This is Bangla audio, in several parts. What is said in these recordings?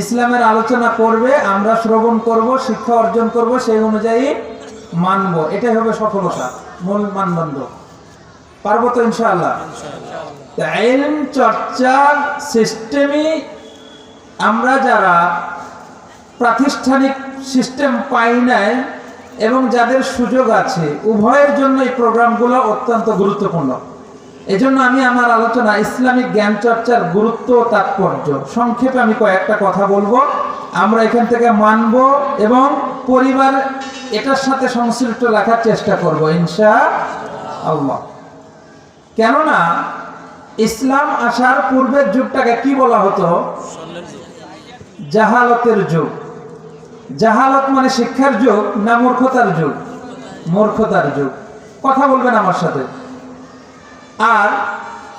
ইসলামের আলোচনা করবে, আমরা শ্রবণ করব, শিক্ষা অর্জন করব, সেই অনুযায়ী মানব। এটাই হবে সফলতা, মূল মানদণ্ড। পারব তো ইনশাআল্লাহ? তা চর্চার সিস্টেমই আমরা যারা প্রাতিষ্ঠানিক সিস্টেম পাই নাই এবং যাদের সুযোগ আছে, উভয়ের জন্য এই প্রোগ্রামগুলো অত্যন্ত গুরুত্বপূর্ণ। এজন্য আমি আমার আলোচনা ইসলামিক জ্ঞান চর্চার গুরুত্ব তাৎপর্য। সংক্ষেপে আমি কয়েকটা কথা বলব। আমরা এখান থেকে মানব এবং পরিবার এটার সাথে সংশ্লিষ্ট রাখার চেষ্টা করব ইনশা আল্লাহ কেননা, ইসলাম আসার পূর্বের যুগটাকে কি বলা হতো? জাহালতের যুগ। জাহালত মানে শিক্ষার যুগ না মূর্খতার যুগ? মূর্খতার যুগ। কথা বলবেন আমার সাথে। আর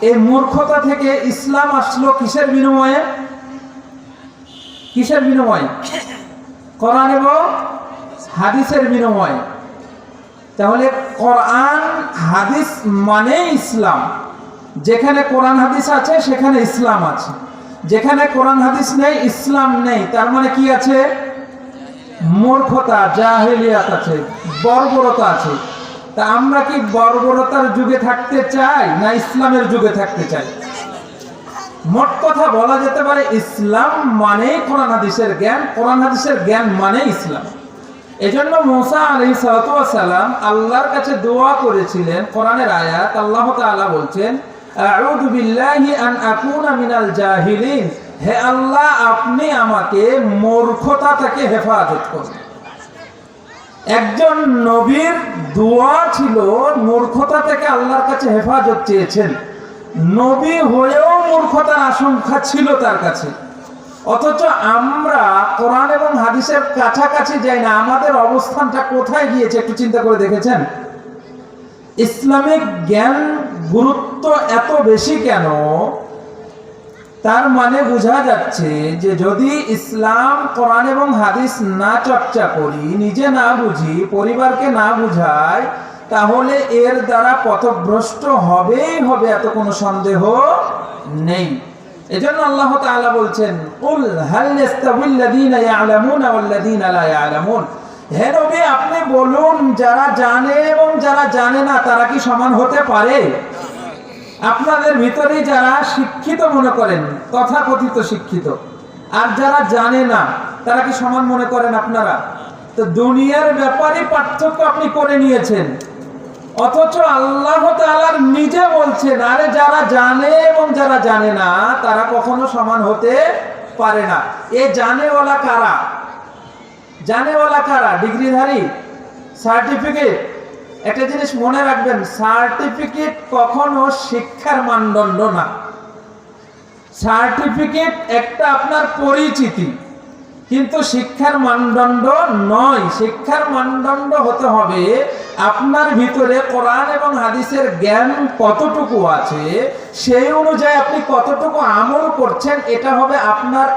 এই মূর্খতা থেকে ইসলাম আসলো কিসের বিনিময়ে? কিসের বিনিময়ে? কোরআন এবং হাদিসের বিনিময়ে। তাহলে কোরআন, হাদিস মানে ইসলাম। যেখানে কোরআন, হাদিস আছে, সেখানে ইসলাম আছে। যেখানে কোরআন, হাদিস নেই, ইসলাম নেই। তার মানে কি আছে? মূর্খতা, জাহেলিয়াত আছে, বর্বরতা আছে। তা আমরা কি বর্বরতার যুগে থাকতে চাই না ইসলামের যুগে থাকতে চাই? মোট কথা বলা যেতে পারে ইসলাম মানে কোরআন হাদিসের জ্ঞান, কোরআন হাদিসের জ্ঞান মানে ইসলাম। এজন্য মুসা আলী সালাম আল্লাহর কাছে দোয়া করেছিলেন কোরআনের আয়াত। আল্লাহ তাআলা বলছেন মিনাল হে আল্লাহ, আপনি আমাকে মূর্খতা থেকে হেফাজত করুন। একজন নবীর দোয়া ছিল, মূর্খতা থেকে আল্লাহর কাছে হেফাজত চেয়েছেন। নবী হয়েও মূর্খতার আশঙ্কা ছিল তার কাছে। অথচ আমরা কোরআন এবং হাদিসের কাছাকাছি যাই না, আমাদের অবস্থানটা কোথায় গিয়েছে একটু চিন্তা করে দেখেছেন? ইসলামিক জ্ঞান গুরুত্ব এত বেশি কেন? তার মানে বোঝা যাচ্ছে যে যদি ইসলাম, কোরআন এবং হাদিস না চর্চা করি, নিজে না বুঝি, পরিবারকে না বুঝাই, তাহলে এর দ্বারা পথভ্রষ্ট হবেই হবে এত কোনো সন্দেহ নেই। এজন্য আল্লাহ তাআলা বলছেন, কুল হাল ইয়াস্তাবিল্লাযীনা ইয়ালামুনা ওয়াল্লাযীনা লা ইয়ালামুন। হে নবী, আপনি বলুন, যারা জানে এবং যারা জানে না, তারা কি সমান হতে পারে? আপনাদের ভিতরে যারা শিক্ষিত মনে করেন, তথাকথিত শিক্ষিত। আর যারা জানে না, তারা কি সমান মনে করেন আপনারা? তো দুনিয়ার ব্যাপারে পার্থক্য আপনি করে নিয়েছেন। অথচ আল্লাহ তাআলার নিজে বলছেন, আরে যারা জানে এবং যারা জানে না, তারা কখনো সমান হতে পারে না। এ জানেওয়ালা কারা? জানেওয়ালা কারা? ডিগ্রিধারী? সার্টিফিকেট? একটা জিনিস মনে রাখবেন, সার্টিফিকেট কখনো শিক্ষার মানদণ্ড না। সার্টিফিকেট একটা আপনার পরিচিতি, কিন্তু শিক্ষার মানদণ্ড নয়। শিক্ষার মানদণ্ড হতে হবে আপনার ভিতরে কোরআন এবং হাদিসের জ্ঞান কতটুকু আছে, সেই অনুযায়ী আপনি কতটুকু আমল করছেন, এটা হবে আপনার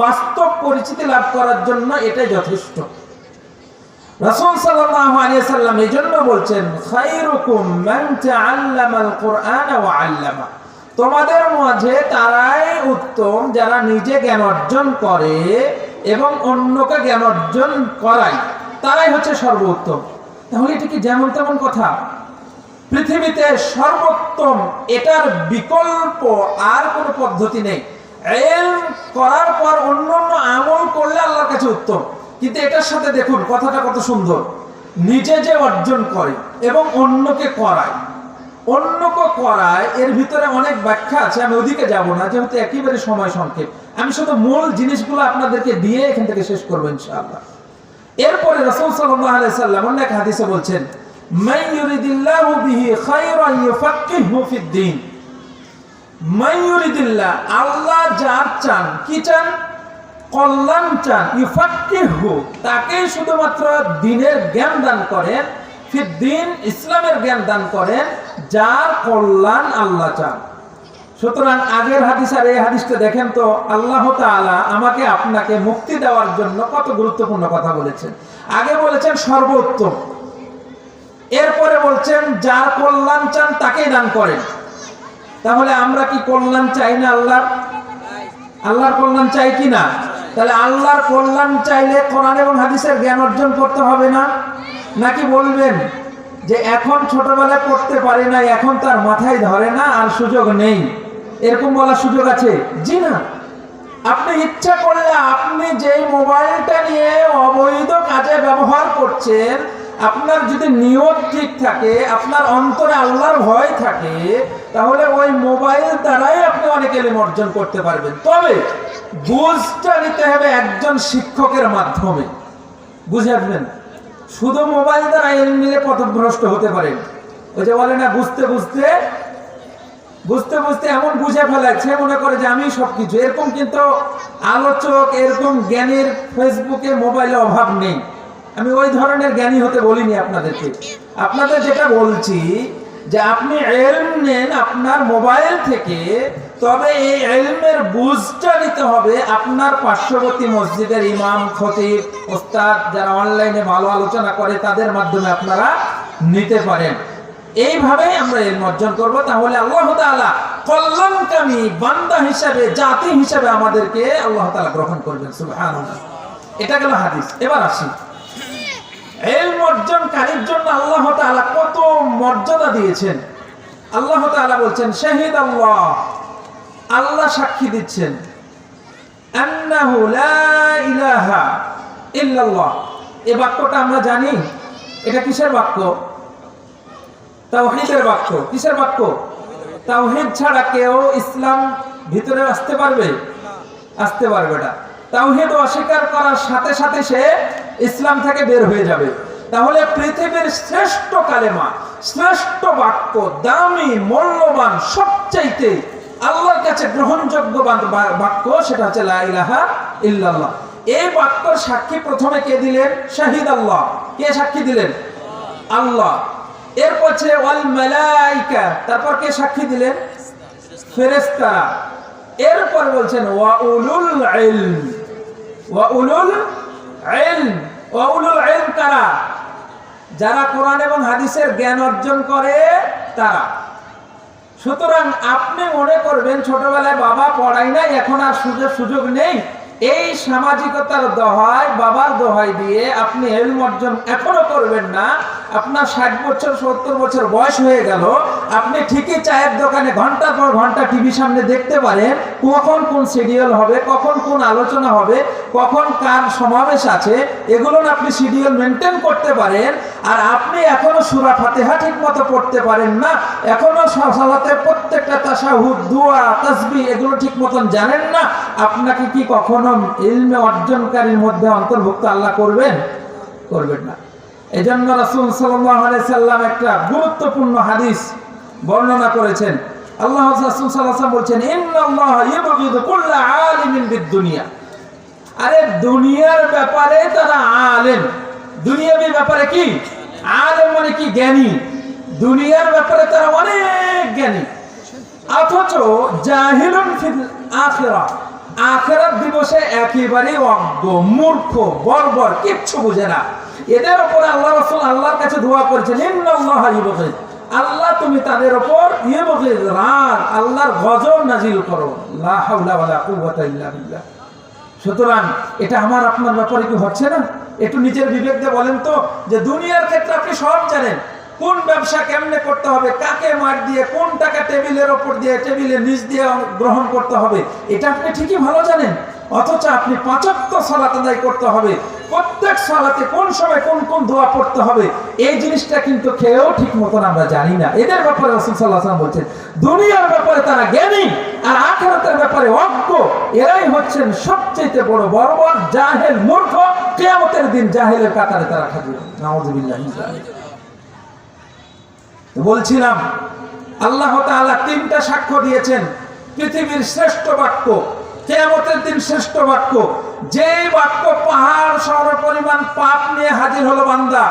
বাস্তব পরিচিতি লাভ করার জন্য এটাই যথেষ্ট। রাসূল সাল্লাল্লাহু আলাইহি সাল্লাম এজন্য বলছেন, খায়রুকুম মান তাআল্লামাল কুরআন ওয়া আল্লামা। তোমাদের মাঝে তারাই উত্তম যারা নিজে জ্ঞান অর্জন করে এবং অন্যকে জ্ঞান অর্জন করায়। তারাই হচ্ছে সর্বোত্তম। তাহলে এটা কি যেমন তেমন কথা? পৃথিবীতে সর্বোত্তম এটার বিকল্প আর কোনো পদ্ধতি নেই। এল করার পর অন্য অন্য আমল করলে আল্লাহর কাছে উত্তম। কিন্তু এটার সাথে দেখুন, কথাটা কত সুন্দর। নিজে যে অর্জন করে এবং অন্যকে করায়। অন্যকে করায়, এর ভিতরে অনেক ব্যাখ্যা আছে, আমি ওদিকে যাব না, যেহেতু একেবারে সময় সংক্ষেপ। আমি শুধু মূল জিনিসগুলো আপনাদেরকে দিয়ে এখান থেকে শেষ করব ইনশাআল্লাহ। এরপরে রাসূল সাল্লাম অন্য এক হাদিসে বলছেন আল্লাহ যার চান, কি চান? কল্যাণ চান ইউফাক্কিহু তাকে শুধুমাত্র দ্বীনের জ্ঞান দান করেন ফিদ-দ্বীন ইসলামের জ্ঞান দান করেন যার কল্যাণ আল্লাহ চান। সুতরাং আগের হাদিস আর এই হাদিসটা দেখেন তো, আল্লাহ তাআলা আমাকে আপনাকে মুক্তি দেওয়ার জন্য কত গুরুত্বপূর্ণ কথা বলেছেন। আগে বলেছেন সর্বোত্তম। এরপরে বলছেন, যার কল্যাণ চান তাকেই দান করেন। তাহলে আমরা কি কল্যাণ চাই না আল্লাহ আল্লাহর কল্যাণ চাই কি না? তাহলে আল্লাহর কল্যাণ চাইলে কোরআন এবং হাদিসের জ্ঞান অর্জন করতে হবে না? নাকি বলবেন যে এখন ছোটবেলায় পড়তে পারে না এখন তার মাথায় ধরে না আর সুযোগ নেই? এরকম বলার সুযোগ আছে? জি না। আপনি ইচ্ছা করলে আপনি যেই মোবাইলটা নিয়ে অবৈধ কাজে ব্যবহার করছেন, আপনার যদি নিয়ত ঠিক থাকে, আপনার অন্তরে আল্লাহর ভয় থাকে তাহলে ওই মোবাইল দ্বারাই আপনি অনেক এলিম অর্জন করতে পারবেন। তবে বুঝটা নিতে হবে একজন শিক্ষকের মাধ্যমে। বুঝে আসবেন? শুধু মোবাইল দ্বারা এলিম নিলে পথভ্রষ্ট হতে পারেন ওই যে বলে না, বুঝতে বুঝতে বুঝতে বুঝতে এমন বুঝে ফেলাচ্ছে মনে করে যে আমি সবকিছু। এরকম কিন্তু আলোচক, এরকম জ্ঞানের ফেসবুকে মোবাইলে অভাব নেই। আমি ওই ধরনের জ্ঞানী হতে বলিনি আপনাদেরকে। আপনাদের যেটা বলছি যে আপনি এলম নেন আপনার মোবাইল থেকে, তবে এই এলমের বুঝটা নিতে হবে আপনার পার্শ্ববর্তী মসজিদের ইমাম, খতিব, ওস্তাদ যারা অনলাইনে ভালো আলোচনা করে, তাদের মাধ্যমে আপনারা নিতে পারেন। এইভাবে আমরা এর অর্জন করব। তাহলে আল্লাহ তাআলা কল্যাণকামী বান্দা হিসাবে, জাতি হিসাবে আমাদেরকে আল্লাহ তাআলা গ্রহণ করবেন। সুবহানাল্লাহ। এটা গেল হাদিস। এবার আসি। এলম অর্জনকারীর জন্য? আল্লাহ তাআলা কত মর্যাদা দিয়েছেন। আল্লাহ তাআলা বলছেন, শাহিদ আল্লাহ। আল্লাহ সাক্ষী দিচ্ছেন, আন্নাহু লা ইলাহা ইল্লাল্লাহ। এই বাক্যটা আমরা জানি। এটা কিসের বাক্য? তাওহীদের বাক্য। কিসের বাক্য? তাওহীদ ছাড়া কেউ ইসলাম ভিতরে আসতে পারবে? আসতে পারবে না। তাওহীদ অস্বীকার করার সাথে সাথে সে ইসলাম থেকে বের হয়ে যাবে। তাহলে পৃথিবীর শ্রেষ্ঠ কালেমা, শ্রেষ্ঠ বাক্য, দামি, মূল্যবান, সবচাইতে আল্লাহর কাছে গ্রহণযোগ্য বাক্য সেটা হচ্ছে লাইলাহা ইল্লাল্লাহ। এই বাক্যর সাক্ষী প্রথমে কে দিলেন? শাহিদ আল্লাহ। কে সাক্ষী দিলেন? আল্লাহ। এরপর ছিল ওয়াল মালাইকা। তারপর কে সাক্ষী দিলেন? ফেরেশতারা। এরপর বলছেন, ওয়া উলুল ইলম। ওয়া উলুল ইলম ওয়া উলুল ইলম কারা যারা কোরআন এবং হাদিসের জ্ঞান অর্জন করে, তারা। সুতরাং আপনি মনে করবেন, ছোটবেলায় বাবা পড়াই নাই, এখন আর সুযোগ সুযোগ নেই। এই সামাজিকতার দহায়, বাবার দহায় দিয়ে আপনি এলম অর্জন এখনও করবেন না। আপনার ষাট বছর, সত্তর বছর বয়স হয়ে গেল, আপনি ঠিকই চায়ের দোকানে ঘণ্টার পর ঘণ্টা টিভি সামনে দেখতে পারেন কখন কোন সিরিয়াল হবে, কখন কোন আলোচনা হবে, কখন কার সমাবেশ আছে, এগুলো আপনি শিডিউল মেনটেন করতে পারেন, আর আপনি এখনও সুরা ফাতেহা ঠিক মতো পড়তে পারেন না, এখনও সালাতে প্রত্যেকটা তাসাহুদ দোয়া তাসবি এগুলো ঠিক মতন জানেন না, আপনাকে কি কখনো ইলমে অর্জনকারীর মধ্যে অন্তর্ভুক্ত আল্লাহ করবেন? করবেন না। এজন্য রাসূল সাল্লাম একটা গুরুত্বপূর্ণ হাদিস বর্ণনা করেছেন। আল্লাহ রাসূল ওয়াসাল্লাম বলছেন বিদ-দুনিয়া। আরে, দুনিয়ার ব্যাপারে তারা আলেম। দুনিয়াবি ব্যাপারে কি? আলেম মানে কি? জ্ঞানী। দুনিয়ার ব্যাপারে তারা অনেক জ্ঞানী। অথচ জাহিলুন ফিল আখিরা। আখিরাত দিবসে একেবারে অজ্ঞ, মূর্খ, বর্বর, কিচ্ছু বুঝে না। এদের উপর আল্লাহ রসুল আল্লাহর কাছে দোয়া করেছেন আল্লাহ তুমি তাদের উপর ইউবগিদ রাগ, আল্লাহর গজব নাজিল করো। সুতরাং এটা আমার, আপনার ব্যাপারে কি হচ্ছে না? একটু নিজের বিবেক দিয়ে বলেন তো, যে দুনিয়ার ক্ষেত্রে আপনি সব জানেন, কোন ব্যবসা কেমনে করতে হবে, কাকে মার দিয়ে কোন টাকা টেবিলের ওপর দিয়ে, টেবিলের নিচ দিয়ে গ্রহণ করতে হবে, এটা আপনি ঠিকই ভালো জানেন। অথচ আপনি পাঁচাত্ত সালাত আদায় করতে হবে। প্রত্যেক সালাতে কোন সময় কোন কোন দোয়া পড়তে হবে? এই জিনিসটা কিন্তু খেয়েও ঠিক মতন আমরা জানি না। এদের ব্যাপারে রসুল সাল্লাহ বলছেন, দুনিয়ার ব্যাপারে তারা জ্ঞানী আর আখেরাতের ব্যাপারে অজ্ঞ। এরাই হচ্ছেন সবচেয়ে বড় বর্বর, জাহেল, মূর্খ। কেয়ামতের দিন জাহেলের কাতারে তারা নাউজুবিল্লাহ বলছিলাম, আল্লাহ তিনটা সাক্ষ্য দিয়েছেন, পৃথিবীর শ্রেষ্ঠ বাক্য। কেয়ামতের দিন শ্রেষ্ঠ বাক্য। যে বাক্য পাহাড় সর পরিমাণ পাপ নিয়ে হাজির হলো বান্দা,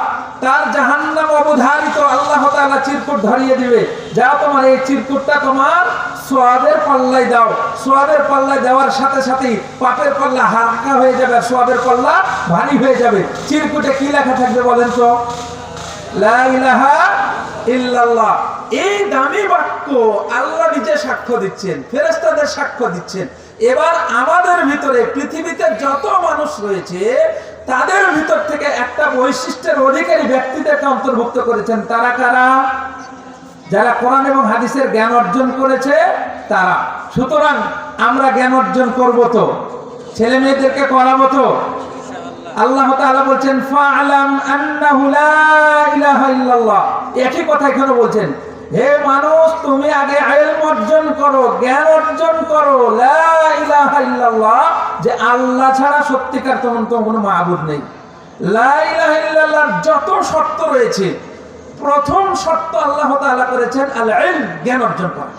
তার জাহান্নাম অবধারিত আল্লাহ চিরকুট ধরিয়ে দিবে। যা তোমার এই চিরকুটটা তোমার সোয়াবের পাল্লায় দাও। সোয়াবের পাল্লায় দেওয়ার সাথে সাথেই পাপের পাল্লা হালকা হয়ে যাবে আর পাল্লা ভারী হয়ে যাবে। চিরকুটে কি লেখা থাকবে বলেন তো? লা ইল্লাল্লাহ। এই দামি বাক্য আল্লাহ নিজে সাক্ষ্য দিচ্ছেন ফেরেস্তাদের সাক্ষ্য দিচ্ছেন। এবার আমাদের ভিতরে পৃথিবীতে যত মানুষ রয়েছে, তাদের ভিতর থেকে একটা বৈশিষ্ট্যের অধিকারী ব্যক্তিদেরকে অন্তর্ভুক্ত করেছেন তারা কারা? যারা কোরআন এবং হাদিসের জ্ঞান অর্জন করেছে, তারা। সুতরাং আমরা জ্ঞান অর্জন করব তো? ছেলে মেয়েদেরকে করাবো তো? আল্লাহ বলছেন ইলাহা ইল্লাল্লাহ। একই কথা এখানে বলছেন হে মানুষ, তুমি আগে ইলম অর্জন করো, জ্ঞান অর্জন করো। যে আল্লাহ ছাড়া সত্যিকার তেমন তো কোনো মাবুদ নেই। যত শর্ত রয়েছে, প্রথম শর্ত আল্লাহ করেছেন জ্ঞান অর্জন করা।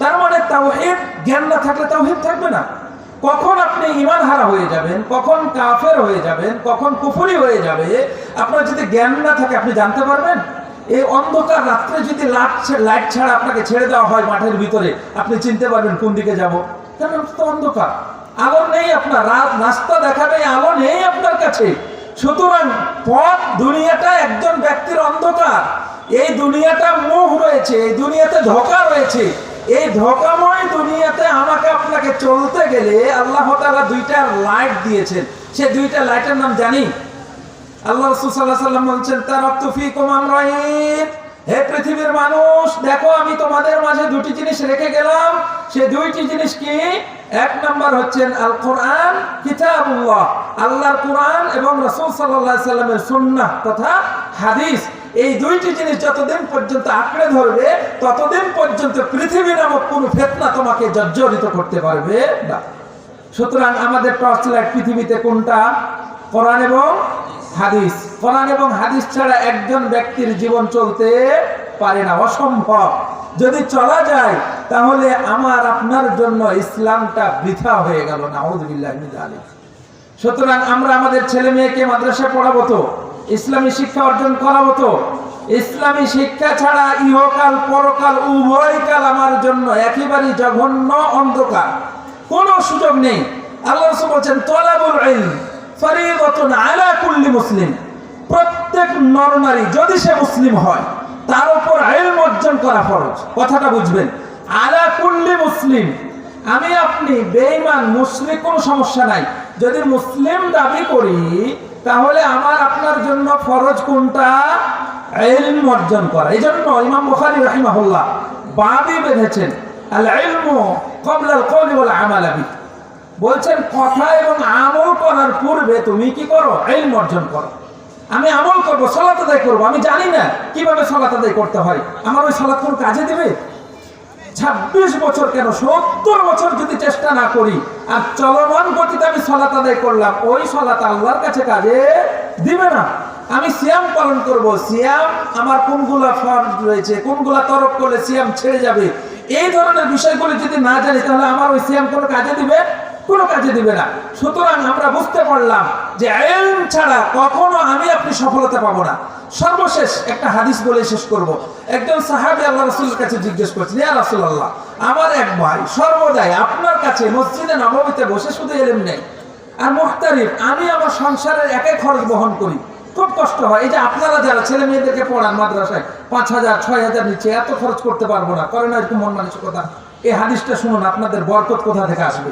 তার মানে তাওহীদ, জ্ঞান না থাকলে তাওহীদ থাকবে না। কখন আপনি ইমান হারা হয়ে যাবেন, কখন কাফের হয়ে যাবেন, কখন কুফরি হয়ে যাবে, আপনার যদি জ্ঞান না থাকে, আপনি জানতে পারবেন? এই অন্ধকার রাত্রে যদি লাইট ছাড়া আপনাকে ছেড়ে দেওয়া হয় মাঠের ভিতরে, আপনি চিনতে পারবেন কোন দিকে যাব। কেন? তো অন্ধকার। আলো নেই আপনার, রাত নাস্তা দেখাবে, আলো নেই আপনার কাছে। সুতরাং পথ, দুনিয়াটা একজন ব্যক্তির অন্ধকার। এই দুনিয়াটা মোহ রয়েছে, এই দুনিয়াতে ধোকা রয়েছে। এই ধোকাময় দুনিয়াতে আমাকে আপনাকে চলতে গেলে আল্লাহ তাআলা দুইটা লাইট দিয়েছেন। সে দুইটা লাইটের নাম জানি? আল্লাহ রাসূল সাল্লাল্লাহু আলাইহি সাল্লাম বলছেন তারাকতু ফীকুম আমরাইন। হে পৃথিবীর মানুষ, দেখো আমি তোমাদের মাঝে দুটি জিনিস রেখে গেলাম। সে দুইটি জিনিস কি? এক নাম্বার হচ্ছেন আল কোরআন কিতাবুল্লাহ। আল্লাহর কোরআন এবং রাসূল সাল্লামের সুন্নাহ তথা হাদিস। এই দুইটি জিনিস যতদিন পর্যন্ত আঁকড়ে ধরবে, ততদিন পর্যন্ত পৃথিবী নামক কোন ফেতনা তোমাকে জর্জরিত করতে পারবে না। সুতরাং আমাদের টর্চ লাইট পৃথিবীতে কোনটা? কোরআন এবং হাদিস। কোরআন এবং হাদিস ছাড়া একজন ব্যক্তির জীবন চলতে পারে না, অসম্ভব। যদি চলা যায়, তাহলে আমার, আপনার জন্য ইসলামটা বৃথা হয়ে গেল না সুতরাং আমরা আমাদের ছেলে মেয়েকে মাদ্রাসায় পড়াবো তো, ইসলামী শিক্ষা অর্জন করাবো তো, ইসলামী শিক্ষা ছাড়া ইহকাল, পরকাল, উভয় কাল আমার জন্য একেবারেই জঘন্য অন্ধকার। কোনো সুযোগ নেই। আল্লাহ বলছেন, তলাবুল ইলম। মুসলিম। প্রত্যেক নরনারী যদি সে মুসলিম হয়, তার উপর ইলম অর্জন করা ফরজ। কথাটা বুঝবেন। আলা কুল্লি মুসলিম। আমি আপনি বেঈমান, মুশরিক কোনো সমস্যা নাই। যদি মুসলিম দাবি করি, তাহলে আমার আপনার জন্য ফরজ কোনটা? ইলম অর্জন করা। এই জন্য ইমাম বুখারী রাহিমাহুল্লাহ বাবি বেঁধেছেন আল ইলমু ক্বাবলা আল কওলি ওয়াল আমাল বিহি বলছেন, কথা এবং আমল করার পূর্বে তুমি কি করো? ইলম অর্জন করো। আমি আমল করব, সালাত আদায় করব। আমি জানি না কীভাবে সালাত আদায় করতে হয়। আমার ওই সালাত কোন কাজে দেবে? ছাব্বিশ বছর কেন? সত্তর বছর যদি চেষ্টা না করি, আর চলমান গতিতে আমি সলাত আদায় করলাম, ওই সলাত আল্লাহর কাছে কাজে দিবে না। আমি সিয়াম পালন করব। সিয়াম আমার কোনগুলা ফর্ম রয়েছে, কোনগুলা তরফ করলে সিয়াম ছেড়ে যাবে? এই ধরনের বিষয়গুলি যদি না জানি, তাহলে আমার ওই সিয়াম কোনো কাজে দিবে? কোনো কাজে দিবে না। সুতরাং আমরা বুঝতে পারলাম যে আইন ছাড়া কখনো আমি আপনি সফলতা পাবো না। সর্বশেষ একটা হাদিস বলে শেষ করব। একজন সাহাবি আল্লাহ রসুলের কাছে জিজ্ঞেস করছেন, ইয়া রাসূলুল্লাহ, আমার এক ভাই সর্বদাই আপনার কাছে মসজিদে নবমীতে বসে শুধু এলেম নেই। আর মুখতারিফ আমি আমার সংসারের একাই খরচ বহন করি। খুব কষ্ট হয়। এই যে আপনারা যারা ছেলে মেয়েদেরকে পড়ান মাদ্রাসায়, পাঁচ হাজার, ছয় হাজার নিচে এত খরচ করতে পারব না। করেন না, এরকম মন মানসিকতা এই হাদিসটা শুনুন, আপনাদের বরকত কোথা থেকে আসবে?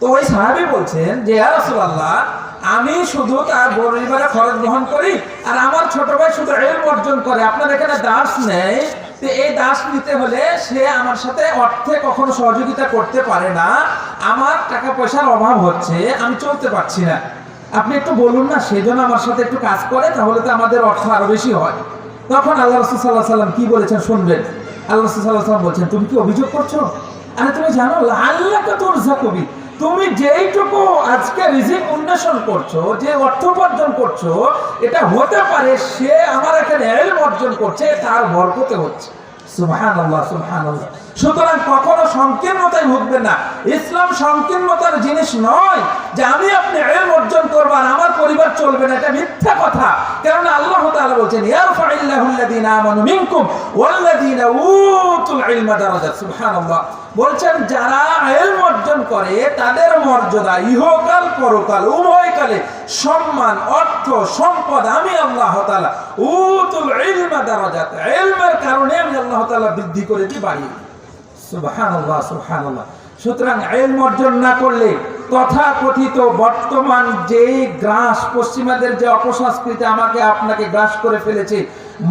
তো ওই সাহাবি বলছেন যে রাসূলুল্লাহ, আমি শুধু তার পরিবারে খরচ গ্রহণ করি আর আমার ছোট ভাই শুধু এলম অর্জন করে। আপনার এখানে দাস নেই। তো এই দাস নিতে হলে সে আমার সাথে অর্থে কখনো সহযোগিতা করতে পারে না। আমার টাকা পয়সার অভাব হচ্ছে, আমি চলতে পারছি না। আপনি একটু বলুন না, সেজন্য আমার সাথে একটু কাজ করে, তাহলে তো আমাদের অর্থ আরও বেশি হয়। তখন আল্লাহ রসুল সাল্লাহ সাল্লাম কি বলেছেন শুনবেন? আল্লাহ রসুল সাল্লাহ সাল্লাম বলছেন, তুমি কি অভিযোগ করছ? আরে তুমি জানো আল্লাহকে তোর কবি তুমি যেইটুকু আজকে রিজিক উন্বেষণ করছ, যে অর্থ উপার্জন করছ, এটা হতে পারে সে আমার এখানে অর্জন করছে, তার বরকতে হচ্ছে। সুহান আল্লাহ সুহান আল্লাহ সুতরাং কখনো সংকীর্ণতায় ভুগবেন না। ইসলাম সংকীর্ণতার জিনিস নয় যে আমি আপনি এলম অর্জন করবার আমার পরিবার চলবে না, এটা মিথ্যা কথা। কারণ আল্লাহ তাআলা বলছেন উতুল ইলমা বলছেন, যারা ইলম অর্জন করে, তাদের মর্যাদা ইহকাল, পরকাল, উভয়কালে সম্মান, অর্থ, সম্পদ আমি আল্লাহ তাআলা, উতুল ইলমা দারাজাত। ইলমের কারণে আমি আল্লাহ তাআলা বৃদ্ধি করে দিই বাড়িয়ে সুবহানাল্লাহ সুবহানাল্লাহ। সুতরাং এলম অর্জন না করলে তথাকথিত বর্তমান যে গ্রাস, পশ্চিমাদের যে অপসংস্কৃতি আমাকে আপনাকে গ্রাস করে ফেলেছে,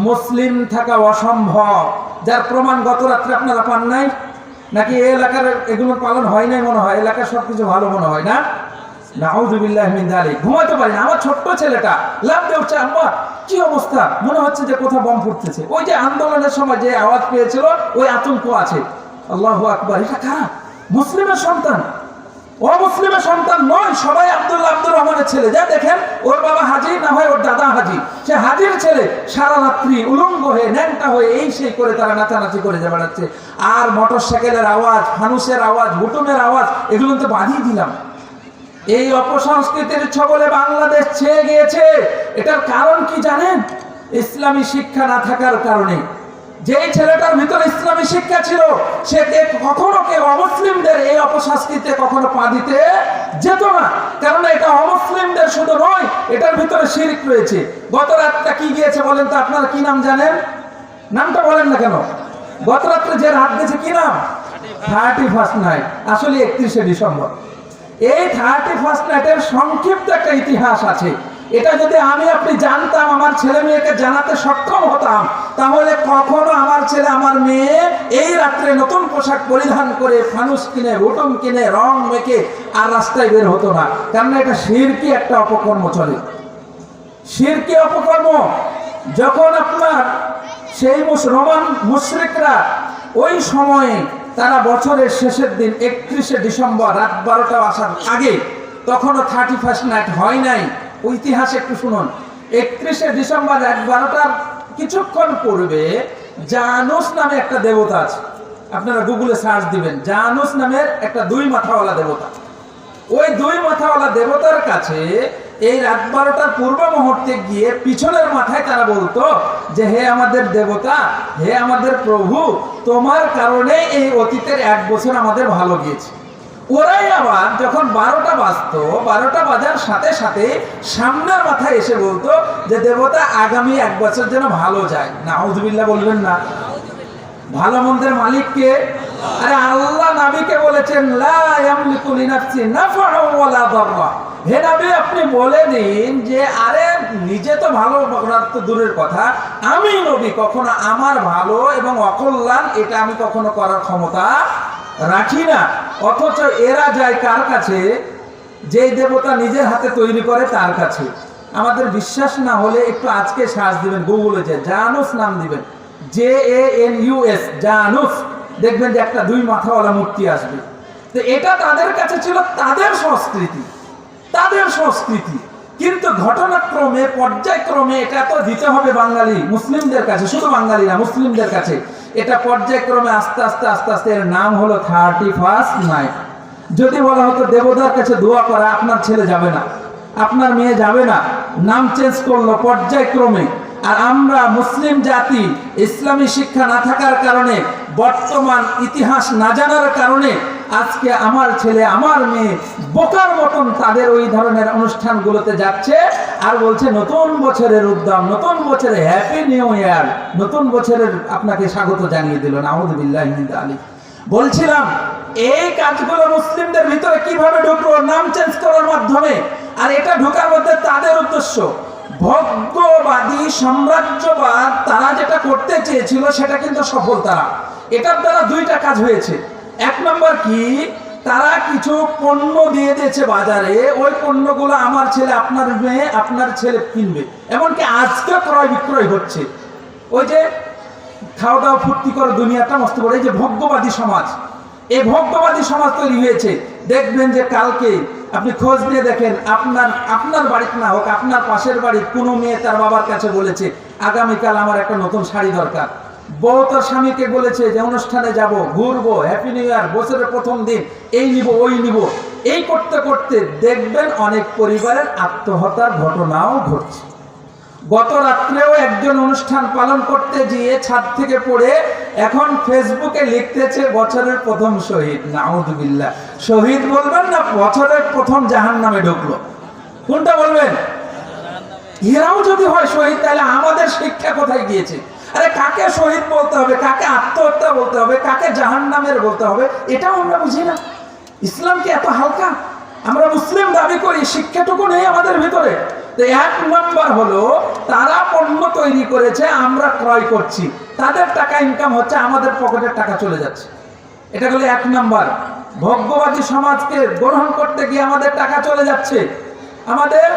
মুসলিম থাকা অসম্ভব। যার প্রমাণ গত রাত্রে আপনারা পান নাই? নাকি এই এলাকার এগুলো পালন হয় নাই মনে হয়? এলাকার সবকিছু ভালো মনে হয় না? ঘুমাতে পারি আমার ছোট্ট ছেলেটা লাভ দিয়ে উঠছে কি অবস্থা? মনে হচ্ছে যে কোথাও বম ফুটতেছে। ওই যে আন্দোলনের সময় যে আওয়াজ পেয়েছিল, ওই আতঙ্ক আছে। আল্লাহু আকবার। এটা কারা? মুসলিমের সন্তান। অমুসলিমের সন্তান নয়, সবাই আব্দুল্লাহ আব্দুর রহমানের ছেলে। যা দেখেন, ওর বাবা হাজি, না হয় ওর দাদা হাজি। সে হাজির ছেলে, সারা রাত্রি উলঙ্গ হয়ে, ন্যাংটা হয়ে, এই সেই করে তারা নাচানাচি করে যা বেড়াচ্ছে আর মোটর সাইকেলের আওয়াজ ফানুসের আওয়াজ বুটুমের আওয়াজ, এগুলো তো বাঁধিয়ে দিলাম। এই অপসংস্কৃতির ছবলে বাংলাদেশ ছেয়ে গিয়েছে। এটার কারণ কি জানেন? ইসলামী শিক্ষা না থাকার কারণে যেই ছেলেটার ভিতরে ইসলামী শিক্ষা ছিল, সে কখনো কে অমুসলিমদের এই অপশাস্তিতে কখনো পা দিতে যেত না। কারণ এটা অমুসলিমদের শুধু নয়, এটার ভিতরে শিরিক রয়েছে। গত রাতটা কি গিয়েছে বলেন তো আপনারা, কি নাম জানেন? নামটা বলেন না কেন? গত রাত্রে যে রাত গেছে, কি নাম? থার্টি ফার্স্ট নাইট, আসলে একত্রিশে ডিসেম্বর। এই থার্টি ফার্স্ট নাইটের সংক্ষিপ্ত একটা ইতিহাস আছে। এটা যদি আমি আপনি জানতাম, আমার ছেলে মেয়েকে জানাতে সক্ষম হতাম, তাহলে কখনো আমার ছেলে, আমার মেয়ে এই রাত্রে নতুন পোশাক পরিধান করে ফানুস কিনে, রুটুম কিনে, রং মেখে আর রাস্তায় বের হতো না। কারণ এটা শিরকি একটা অপকর্ম চলে। শিরকি অপকর্ম। যখন আপনার সেই রোমান মুশরিকরা ওই সময়ে তারা বছরের শেষের দিন একত্রিশে ডিসেম্বর রাত বারোটা আসার আগে তখনও থার্টি ফার্স্ট নাইট হয় নাই। ইতিহাস একটু শুনুন। একত্রিশে ডিসেম্বর এক বারোটার কিছুক্ষণ পূর্বে জানুস নামে একটা দেবতা আছে। আপনারা গুগলে সার্চ দিবেন, জানুস নামের একটা দুই মাথাওয়ালা দেবতা। ওই দুই মাথাওয়ালা দেবতার কাছে এই রাত বারোটার পূর্ব মুহূর্তে গিয়ে পিছনের মাথায় তারা বলতো যে, হে আমাদের দেবতা, হে আমাদের প্রভু, তোমার কারণে এই অতীতের এক বছর আমাদের ভালো গিয়েছে। ওরাই আবার যখন বারোটা বাজতো, বারোটা বাজার সাথে সাথে সামনের মাথায় এসে বলতো যে, দেবতা, আগামী এক বছর যেন ভালো যায়। না হুজবিল্লা বলবেন না। ভালো মন্দের মালিককে? আরে আল্লাহ নাবিকে বলেছেন হে নবী, আপনি বলে দিন যে, আরে নিজে তো ভালো তো দূরের কথা। আমি নবী, কখনো আমার ভালো এবং অকল্যাণ, এটা আমি কখনো করার ক্ষমতা রাখি না। অথচ এরা যায় কার কাছে? যেই দেবতা নিজের হাতে তৈরি করে তার কাছে। আমাদের বিশ্বাস না হলে একটু আজকে সার্চ দিবেন, গুগলে যে জানুস নাম দিবেন। J A N U S, Janus. দেখবেন যে একটা দুই মাথাওয়ালা মূর্তি আসবে। তো এটা তাদের কাছে ছিল তাদের সংস্কৃতি। তাদের সংস্কৃতি। কিন্তু ঘটনাক্রমে, পর্যায়ক্রমে এটা তো দিতে হবে বাঙালি, মুসলিমদের কাছে, শুধু বাঙালি না, মুসলিমদের কাছে। এটা পর্যায়ক্রমে আস্তে আস্তে আস্তে আস্তে এর নাম হলো থার্টি ফার্স্ট নাইট। যদি বলা হতো দেবতার কাছে দোয়া করা, আপনার ছেলে যাবে না, আপনার মেয়ে যাবে না, নাম চেঞ্জ করল পর্যায়ক্রমে। আর আমরা মুসলিম জাতি, ইসলামী শিক্ষা না থাকার কারণে, বর্তমান ইতিহাস না জানার কারণে আজকে আমার ছেলে, আমার মেয়ে বোকার মতন তাদের ওই ধরনের অনুষ্ঠানগুলোতে যাচ্ছে আর বলছে, নতুন বছরের উদ্যম, নতুন বছরে হ্যাপি নিউ ইয়ার নতুন বছরের আপনাকে স্বাগত জানিয়ে দিল। নাহমদুল্লাহ আলী বলছিলাম, এই কাজগুলো মুসলিমদের ভিতরে কীভাবে ঢুকলো? নাম চেঞ্জ করার মাধ্যমে। আর এটা ঢোকার মধ্যে তাদের উদ্দেশ্য, ভোগ্যবাদী সাম্রাজ্যবাদ, তারা যেটা করতে চেয়েছিল সেটা কিন্তু সফল তারা। এটার দ্বারা দুইটা কাজ হয়েছে। এক নম্বর কি? তারা কিছু পণ্য দিয়ে দিয়েছে বাজারে, ওই পণ্যগুলো আমার ছেলে, আপনার মেয়ে, আপনার ছেলে কিনবে। এমনকি আজকে ক্রয় বিক্রয় হচ্ছে। ওই যে খাওয়া দাওয়া ফুর্তি করে, দুনিয়াটা মস্ত বড়। এই যে ভোগ্যবাদী সমাজ, এই ভোগ্যবাদী সমাজ তৈরি হয়েছে। দেখবেন যে কালকে আপনি খোঁজ দিয়ে দেখেন, আপনার আপনার বাড়িতে না হোক, আপনার পাশের বাড়ির কোনো মেয়ে তার বাবার কাছে বলেছে, আগামীকাল আমার একটা নতুন শাড়ি দরকার। বউ তার স্বামীকে বলেছে যে, অনুষ্ঠানে যাব, ঘুরবো হ্যাপি নিউ ইয়ার বছরের প্রথম দিন, এই নিব, ওই নিব। এই করতে করতে দেখবেন অনেক পরিবারের আত্মহত্যার ঘটনাও ঘটছে। গত রাত্রেও একজন অনুষ্ঠান পালন করতে গিয়ে ছাদ থেকে পড়ে এখন ফেসবুকে লিখতেছে, বছরের প্রথম শহীদ। নাউদুবিল্লাহ শহীদ বলবেন না, বছরের প্রথম জাহান নামে ঢুকলো। কোনটা বলবেন? এরাও যদি হয় শহীদ, তাহলে আমাদের শিক্ষা কোথায় গিয়েছে? আরে কাকে শহীদ বলতে হবে? কাকে আত্মহত্যা বলতে হবে? কাকে জাহান নামের বলতে হবে? এটাও আমরা বুঝি না। ইসলামকে এত হালকা? আমরা মুসলিম দাবি করি, শিক্ষাটুকু নেই আমাদের ভিতরে। এক নম্বর হলো, তারা পণ্য তৈরি করেছে, আমরা ক্রয় করছি। তাদের টাকা ইনকাম হচ্ছে, আমাদের পকেটের টাকা চলে যাচ্ছে। এটা হলো এক নাম্বার। ভোগ্যবাদী সমাজকে গ্রহণ করতে গিয়ে আমাদের টাকা চলে যাচ্ছে। আমাদের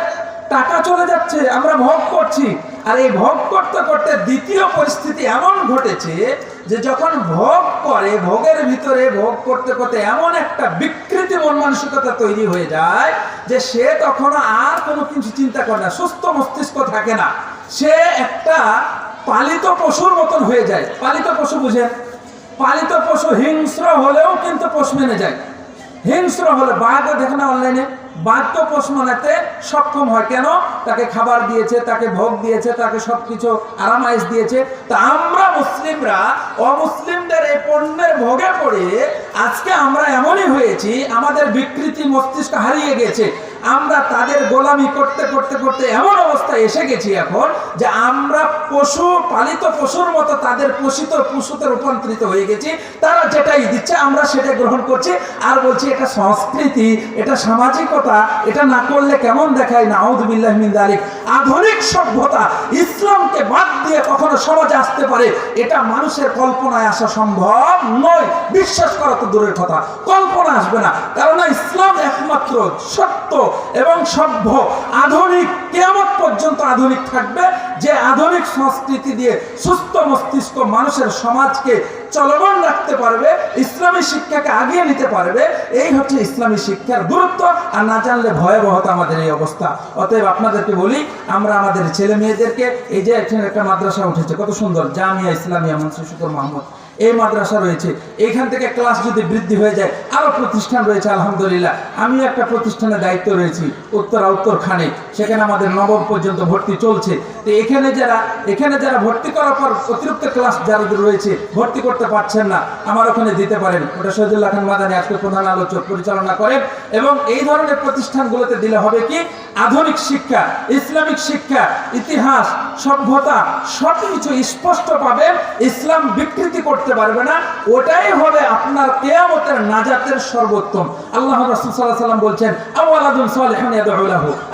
টাকা চলে যাচ্ছে, আমরা ভোগ করছি। আর এই ভোগ করতে করতে দ্বিতীয় পরিস্থিতি এমন ঘটেছে যে যখন ভোগ করে, ভোগের ভিতরে ভোগ করতে করতে এমন একটা বিকৃতি মন মানসিকতা তৈরি হয়ে যায় যে সে তখন আর কোনো কিছু চিন্তা করে না, সুস্থ মস্তিষ্ক থাকে না। সে একটা পালিত পশুর মতন হয়ে যায়। পালিত পশু বুঝে পালিত পশু হিংস্র হলেও কিন্তু পোষ মেনে যায়। হিংস্র হলে, বাঘও দেখে না অনলাইনে তো পোষ মানাতে সক্ষম হয়। কেন? তাকে খাবার দিয়েছে, তাকে ভোগ দিয়েছে, তাকে সব কিছু আরামাইজ দিয়েছে। তা আমরা মুসলিমরা, অমুসলিমদের এই পণ্যের ভোগে পড়ে আজকে আমরা এমনই হয়েছি, আমাদের বিকৃতি মস্তিষ্ক হারিয়ে গেছে। আমরা তাদের গোলামি করতে করতে করতে এমন অবস্থায় এসে গেছি এখন যে আমরা পশু, পালিত পশুর মতো তাদের পোষিত পশুতে রূপান্তরিত হয়ে গেছি। তারা যেটাই দিচ্ছে, আমরা সেটা গ্রহণ করছি। আর বলছি, এটা সংস্কৃতি, এটা সামাজিকতা, এটা না করলে কেমন দেখায়? নাউদুবিল্লাহ মিন দালিক আধুনিক সভ্যতা, ইসলামকে বাদ দিয়ে কখনো সমাজে আসতে পারে, এটা মানুষের কল্পনায় আসা সম্ভব নয়। বিশ্বাস করা তো দূরের কথা। কল্পনা আসবে না। কারণ ইসলাম একমাত্র সত্য এবং সভ্য, আধুনিক কেমন পর্যন্ত আধুনিক থাকবে, যে আধুনিক সংস্কৃতি দিয়ে সুস্থ মস্তিষ্ক মানুষের সমাজকে চলমান রাখতে পারবে, ইসলামী শিক্ষাকে আগিয়ে নিতে পারবে, এই হচ্ছে ইসলামী শিক্ষার গুরুত্ব, আর না জানলে ভয়াবহতা আমাদের এই অবস্থা। অতএব আপনাদেরকে বলি, আমরা আমাদের ছেলে মেয়েদেরকে, এই যে একটা মাদ্রাসা উঠেছে, কত সুন্দর, জামিয়া ইসলামিয়া মনসুর শুকুর মাহমুদ। এই মাদ্রাসা রয়েছে। এখান থেকে ক্লাস যদি বৃদ্ধি হয়ে যায়, আরও প্রতিষ্ঠান রয়েছে, আলহামদুলিল্লাহ। আমি একটা প্রতিষ্ঠানের দায়িত্ব রয়েছি, উত্তরা, উত্তরখানে। সেখানে আমাদের নবম পর্যন্ত ভর্তি চলছে। তো এখানে যারা এখানে যারা ভর্তি করার পর অতিরিক্ত ক্লাস যারা রয়েছে, ভর্তি করতে পারছেন না, আমার ওখানে দিতে পারেন। ওটা শহীদুল্লাহ খান মাদানি আজকে প্রধান আলোচক পরিচালনা করেন। এবং এই ধরনের প্রতিষ্ঠানগুলোতে দিলে হবে কি? আধুনিক শিক্ষা, ইসলামিক শিক্ষা, ইতিহাস, সভ্যতা সব কিছু স্পষ্ট পাবেন ইসলাম বিকৃতি করতে পারবে না, ওটাই হবে আপনার কেয়ামতের নাজাতের সর্বোত্তম। আল্লাহ রাসূল আলাইহি সাল্লাম বলছেন, আওয়ালাদুন সালিহুন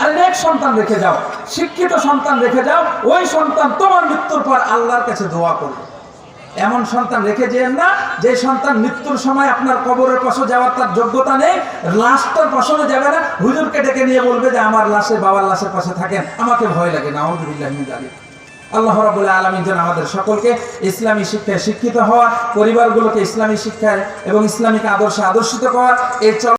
আর সন্তান রেখে যাও, শিক্ষিত সন্তান রেখে যাও, ওই সন্তান তোমার মৃত্যুর পর আল্লাহর কাছে করবে। এমন সন্তান রেখে যেন না, যে সন্তান মৃত্যুর সময় আপনার কবরের পাশে যাওয়ার তার যোগ্যতা নেই, লাশটার পাশনে যাবে না, হুজুরকে ডেকে নিয়ে বলবে যে, আমার লাশে বাবার লাশের পাশে থাকেন, আমাকে ভয় লাগে না আমাদের আল্লাহ রাবুল আলমী যেন আমাদের সকলকে ইসলামী শিক্ষায় শিক্ষিত হওয়া, পরিবারগুলোকে ইসলামী শিক্ষায় এবং ইসলামিক আদর্শে আদর্শিত করা এই